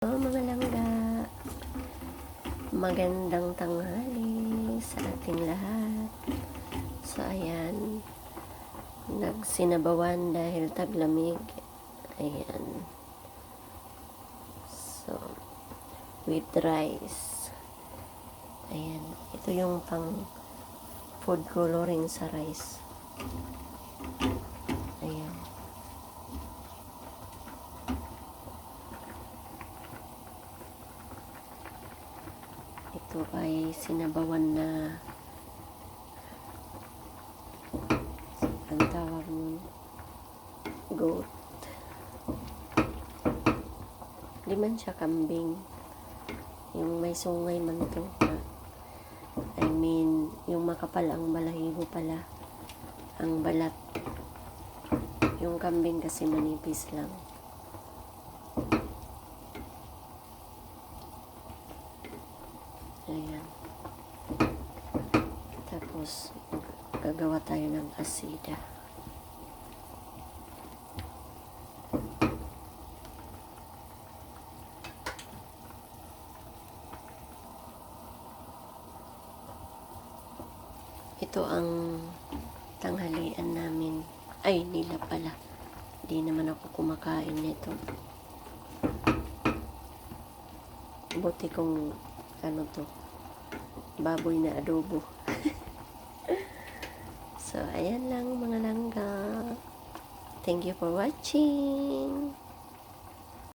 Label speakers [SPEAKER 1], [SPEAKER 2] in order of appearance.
[SPEAKER 1] Hello mga langga. Magandang tanghali sa ating lahat. So ayan, nagsinabawan dahil taglamig. Ayan. So, with rice. Ayan. Ito yung pang food coloring sa rice. Ayan. Ito ay sinabawan na ang tawag nun goat. Di man siya kambing. Yung may sungay man to. I mean, yung makapal ang balahibo pala. Ang balat. Yung kambing kasi manipis lang. Ayan. Tapos, gagawa tayo ng asida. Ito ang tanghalian namin. Ay, nila pala. Di naman ako kumakain nito. Buti kung ano to, baboy na adobo. so, ayan lang mga langga. Thank you for watching.